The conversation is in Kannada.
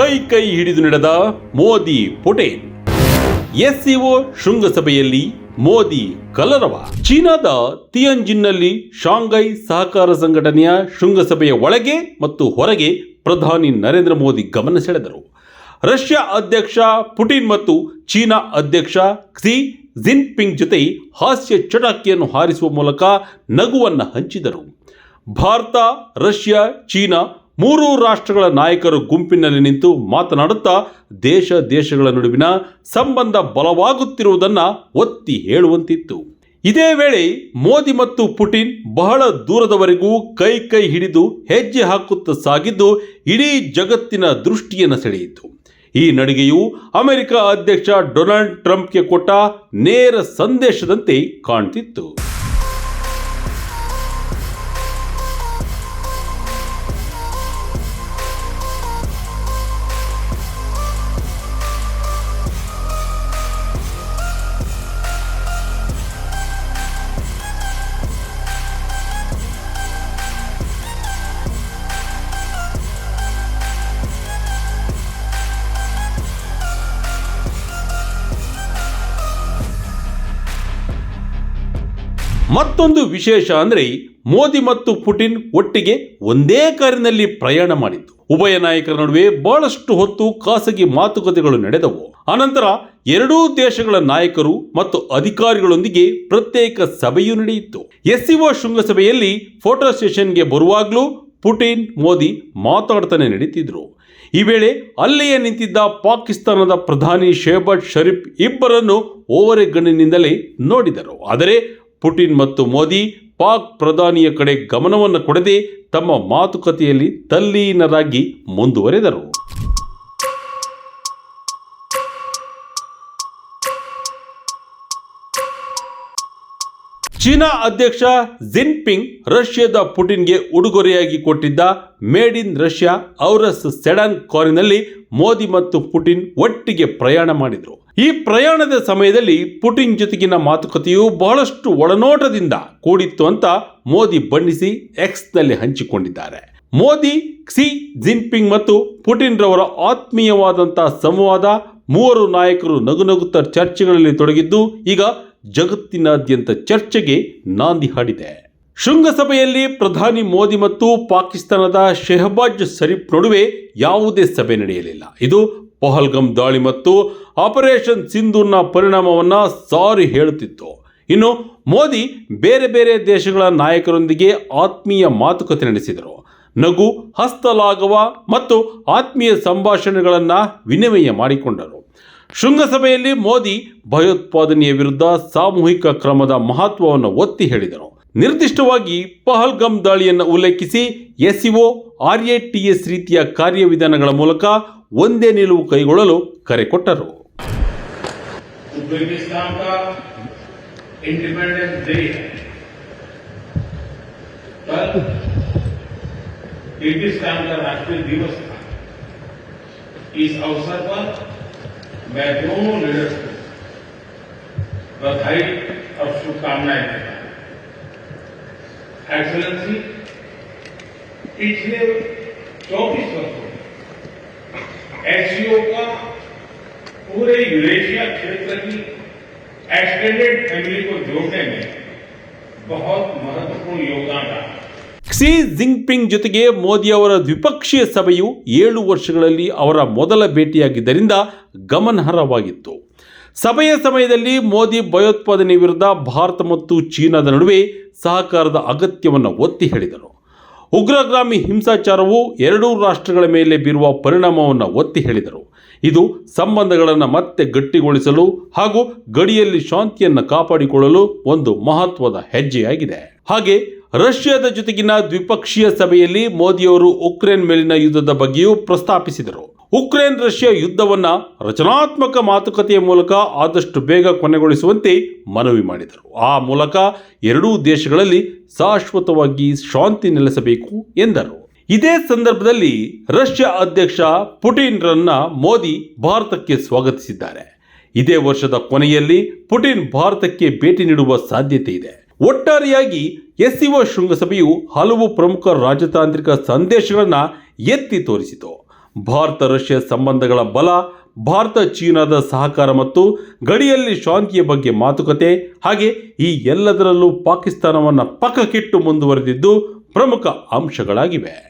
ಕೈ ಕೈ ಹಿಡಿದು ನಡೆದ ಮೋದಿ ಪುಟೇನ್ ಎಸ್ಸಿಒ ಶೃಂಗಸಭೆಯಲ್ಲಿ ಮೋದಿ ಕಲರವ. ಚೀನಾದ ತಿಯಂಜಿನ್ನಲ್ಲಿ ಶಾಂಘೈ ಸಹಕಾರ ಸಂಘಟನೆಯ ಶೃಂಗಸಭೆಯ ಒಳಗೆ ಮತ್ತು ಹೊರಗೆ ಪ್ರಧಾನಿ ನರೇಂದ್ರ ಮೋದಿ ಗಮನ ಸೆಳೆದರು. ರಷ್ಯಾ ಅಧ್ಯಕ್ಷ ಪುಟಿನ್ ಮತ್ತು ಚೀನಾ ಅಧ್ಯಕ್ಷ ಕ್ಸಿ ಜಿನ್ಪಿಂಗ್ ಜೊತೆ ಹಾಸ್ಯ ಚಟಾಕಿಯನ್ನು ಹಾರಿಸುವ ಮೂಲಕ ನಗುವನ್ನು ಹಂಚಿದರು. ಭಾರತ, ರಷ್ಯಾ, ಚೀನಾ ಮೂರೂ ರಾಷ್ಟ್ರಗಳ ನಾಯಕರು ಗುಂಪಿನಲ್ಲಿ ನಿಂತು ಮಾತನಾಡುತ್ತಾ ದೇಶ ದೇಶಗಳ ನಡುವಿನ ಸಂಬಂಧ ಬಲವಾಗುತ್ತಿರುವುದನ್ನು ಒತ್ತಿ ಹೇಳುವಂತಿತ್ತು. ಇದೇ ವೇಳೆ ಮೋದಿ ಮತ್ತು ಪುಟಿನ್ ಬಹಳ ದೂರದವರೆಗೂ ಕೈ ಕೈ ಹಿಡಿದು ಹೆಜ್ಜೆ ಹಾಕುತ್ತಾ ಸಾಗಿದ್ದು ಇಡೀ ಜಗತ್ತಿನ ದೃಷ್ಟಿಯನ್ನು ಸೆಳೆಯಿತು. ಈ ನಡಿಗೆಯು ಅಮೆರಿಕ ಅಧ್ಯಕ್ಷ ಡೊನಾಲ್ಡ್ ಟ್ರಂಪ್ಗೆ ಕೊಟ್ಟ ನೇರ ಸಂದೇಶದಂತೆ ಕಾಣ್ತಿತ್ತು. ಮತ್ತೊಂದು ವಿಶೇಷ ಅಂದರೆ ಮೋದಿ ಮತ್ತು ಪುಟಿನ್ ಒಟ್ಟಿಗೆ ಒಂದೇ ಕಾರಿನಲ್ಲಿ ಪ್ರಯಾಣ ಮಾಡಿದ್ದು. ಉಭಯ ನಾಯಕರ ನಡುವೆ ಬಹಳಷ್ಟು ಹೊತ್ತು ಖಾಸಗಿ ಮಾತುಕತೆಗಳು ನಡೆದವು. ಅನಂತರ ಎರಡೂ ದೇಶಗಳ ನಾಯಕರು ಮತ್ತು ಅಧಿಕಾರಿಗಳೊಂದಿಗೆ ಪ್ರತ್ಯೇಕ ಸಭೆಯೂ ನಡೆಯಿತು. ಎಸ್ಸಿಒ ಶೃಂಗಸಭೆಯಲ್ಲಿ ಫೋಟೋ ಸೆಷನ್ಗೆ ಬರುವಾಗಲೂ ಪುಟಿನ್, ಮೋದಿ ಮಾತಾಡ್ತಾನೆ ನಡೀತಿದ್ರು. ಈ ವೇಳೆ ಅಲ್ಲಿಯೇ ನಿಂತಿದ್ದ ಪಾಕಿಸ್ತಾನದ ಪ್ರಧಾನಿ ಶೇಬಟ್ ಶರೀಫ್ ಇಬ್ಬರನ್ನು ಓರೆಗಣ್ಣಿನಿಂದಲೇ ನೋಡಿದರು. ಆದರೆ ಪುಟಿನ್ ಮತ್ತು ಮೋದಿ ಪಾಕ್ ಪ್ರಧಾನಿಯ ಕಡೆ ಗಮನವನ್ನು ಕೊಡದೆ ತಮ್ಮ ಮಾತುಕತೆಯಲ್ಲಿ ತಲ್ಲೀನರಾಗಿ ಮುಂದುವರೆದರು. ಚೀನಾ ಅಧ್ಯಕ್ಷ ಜಿನ್ಪಿಂಗ್ ರಷ್ಯಾದ ಪುಟಿನ್ಗೆ ಉಡುಗೊರೆಯಾಗಿ ಕೊಟ್ಟಿದ್ದ made in Russia Aurus sedan ಕಾರಿನಲ್ಲಿ ಮೋದಿ ಮತ್ತು ಪುಟಿನ್ ಒಟ್ಟಿಗೆ ಪ್ರಯಾಣ ಮಾಡಿದರು. ಈ ಪ್ರಯಾಣದ ಸಮಯದಲ್ಲಿ ಪುಟಿನ್ ಜೊತೆಗಿನ ಮಾತುಕತೆಯು ಬಹಳಷ್ಟು ಒಳನೋಟದಿಂದ ಕೂಡಿತ್ತು ಅಂತ ಮೋದಿ ಬಣ್ಣಿಸಿ ಎಕ್ಸ್ನಲ್ಲಿ ಹಂಚಿಕೊಂಡಿದ್ದಾರೆ. ಮೋದಿ ಕ್ಸಿ ಜಿನ್ಪಿಂಗ್ ಮತ್ತು ಪುಟಿನ್ ರವರ ಆತ್ಮೀಯವಾದಂತಹ ಸಂವಾದ ಮೂವರು ನಾಯಕರು ನಗುನಗುತ್ತಾ ಚರ್ಚೆಗಳಲ್ಲಿ ತೊಡಗಿದ್ದು ಈಗ ಜಗತ್ತಿನಾದ್ಯಂತ ಚರ್ಚೆಗೆ ನಾಂದಿ ಹಾಡಿದೆ. ಶೃಂಗಸಭೆಯಲ್ಲಿ ಪ್ರಧಾನಿ ಮೋದಿ ಮತ್ತು ಪಾಕಿಸ್ತಾನದ ಶೆಹಬಾಜ್ ಶರೀಫ್ ನಡುವೆ ಯಾವುದೇ ಸಭೆ ನಡೆಯಲಿಲ್ಲ. ಇದು ಪಹಲ್ಗಮ್ ದಾಳಿ ಮತ್ತು ಆಪರೇಷನ್ ಸಿಂಧೂರ್ನ ಪರಿಣಾಮವನ್ನು ಸಾರಿ ಹೇಳುತ್ತಿತ್ತು. ಇನ್ನು ಮೋದಿ ಬೇರೆ ಬೇರೆ ದೇಶಗಳ ನಾಯಕರೊಂದಿಗೆ ಆತ್ಮೀಯ ಮಾತುಕತೆ ನಡೆಸಿದರು. ನಗು, ಹಸ್ತಲಾಘವ ಮತ್ತು ಆತ್ಮೀಯ ಸಂಭಾಷಣೆಗಳನ್ನು ವಿನಿಮಯ ಮಾಡಿಕೊಂಡರು. ಶೃಂಗಸಭೆಯಲ್ಲಿ ಮೋದಿ ಭಯೋತ್ಪಾದನೆಯ ವಿರುದ್ಧ ಸಾಮೂಹಿಕ ಕ್ರಮದ ಮಹತ್ವವನ್ನು ಒತ್ತಿ ಹೇಳಿದರು. ನಿರ್ದಿಷ್ಟವಾಗಿ ಪಹಲ್ಗಮ್ ದಾಳಿಯನ್ನು ಉಲ್ಲೇಖಿಸಿ ಎಸ್ಇಒ ಆರ್ಎಟಿಎಸ್ ರೀತಿಯ ಕಾರ್ಯವಿಧಾನಗಳ ಮೂಲಕ ಒಂದೇ ನಿಲುವು ಕೈಗೊಳ್ಳಲು ಕರೆ ಕೊಟ್ಟರು उज्बेकिस्तान का इंडिपेंडेंस डे है कल किर्गिस्तान का राष्ट्रीय दिवस था इस अवसर पर मैं दोनों लीडर्स को बधाई और शुभकामनाएं देता हूं एक्सलेंसी पिछले 24 वर्षों में एससीओ का पूरे यूरेशिया क्षेत्र की एक्सटेंडेड फैमिली को जोड़ने में बहुत महत्वपूर्ण योगदान रहा ಕ್ಸಿ ಜಿನ್ಪಿಂಗ್ ಜೊತೆಗೆ ಮೋದಿ ಅವರ ದ್ವಿಪಕ್ಷೀಯ ಸಭೆಯು ಏಳು ವರ್ಷಗಳಲ್ಲಿ ಅವರ ಮೊದಲ ಭೇಟಿಯಾಗಿದ್ದರಿಂದ ಗಮನಾರ್ಹವಾಗಿತ್ತು ಸಭೆಯ ಸಮಯದಲ್ಲಿ ಮೋದಿ ಭಯೋತ್ಪಾದನೆ ವಿರುದ್ಧ ಭಾರತ ಮತ್ತು ಚೀನಾದ ನಡುವೆ ಸಹಕಾರದ ಅಗತ್ಯವನ್ನು ಒತ್ತಿ ಹೇಳಿದರು. ಉಗ್ರಗಾಮಿ ಹಿಂಸಾಚಾರವು ಎರಡೂ ರಾಷ್ಟ್ರಗಳ ಮೇಲೆ ಬೀರುವ ಪರಿಣಾಮವನ್ನು ಒತ್ತಿ ಹೇಳಿದರು. ಇದು ಸಂಬಂಧಗಳನ್ನು ಮತ್ತೆ ಗಟ್ಟಿಗೊಳಿಸಲು ಹಾಗೂ ಗಡಿಯಲ್ಲಿ ಶಾಂತಿಯನ್ನು ಕಾಪಾಡಿಕೊಳ್ಳಲು ಒಂದು ಮಹತ್ವದ ಹೆಜ್ಜೆಯಾಗಿದೆ. ಹಾಗೆ ರಷ್ಯಾದ ಜೊತೆಗಿನ ದ್ವಿಪಕ್ಷೀಯ ಸಭೆಯಲ್ಲಿ ಮೋದಿಯವರು ಉಕ್ರೇನ್ ಮೇಲಿನ ಯುದ್ಧದ ಬಗ್ಗೆಯೂ ಪ್ರಸ್ತಾಪಿಸಿದರು. ಉಕ್ರೇನ್ ರಷ್ಯಾ ಯುದ್ಧವನ್ನ ರಚನಾತ್ಮಕ ಮಾತುಕತೆಯ ಮೂಲಕ ಆದಷ್ಟು ಬೇಗ ಕೊನೆಗೊಳಿಸುವಂತೆ ಮನವಿ ಮಾಡಿದರು. ಆ ಮೂಲಕ ಎರಡೂ ದೇಶಗಳಲ್ಲಿ ಶಾಶ್ವತವಾಗಿ ಶಾಂತಿ ನೆಲೆಸಬೇಕು ಎಂದರು. ಇದೇ ಸಂದರ್ಭದಲ್ಲಿ ರಷ್ಯಾ ಅಧ್ಯಕ್ಷ ಪುಟಿನ್ರನ್ನ ಮೋದಿ ಭಾರತಕ್ಕೆ ಸ್ವಾಗತಿಸಿದ್ದಾರೆ. ಇದೇ ವರ್ಷದ ಕೊನೆಯಲ್ಲಿ ಪುಟಿನ್ ಭಾರತಕ್ಕೆ ಭೇಟಿ ನೀಡುವ ಸಾಧ್ಯತೆ ಇದೆ. ಒಟ್ಟಾರೆಯಾಗಿ ಎಸ್ಸಿಒ ಶೃಂಗಸಭೆಯು ಹಲವು ಪ್ರಮುಖ ರಾಜತಾಂತ್ರಿಕ ಸಂದೇಶಗಳನ್ನು ಎತ್ತಿ ತೋರಿಸಿತು. ಭಾರತ, ರಷ್ಯಾ ಸಂಬಂಧಗಳ ಬಲ, ಭಾರತ, ಚೀನಾದ ಸಹಕಾರ ಮತ್ತು ಗಡಿಯಲ್ಲಿ ಶಾಂತಿಯ ಬಗ್ಗೆ ಮಾತುಕತೆ ಹಾಗೆ ಈ ಎಲ್ಲದರಲ್ಲೂ ಪಾಕಿಸ್ತಾನವನ್ನು ಪಕ್ಕಕ್ಕಿಟ್ಟು ಮುಂದುವರೆದಿದ್ದು ಪ್ರಮುಖ ಅಂಶಗಳಾಗಿವೆ.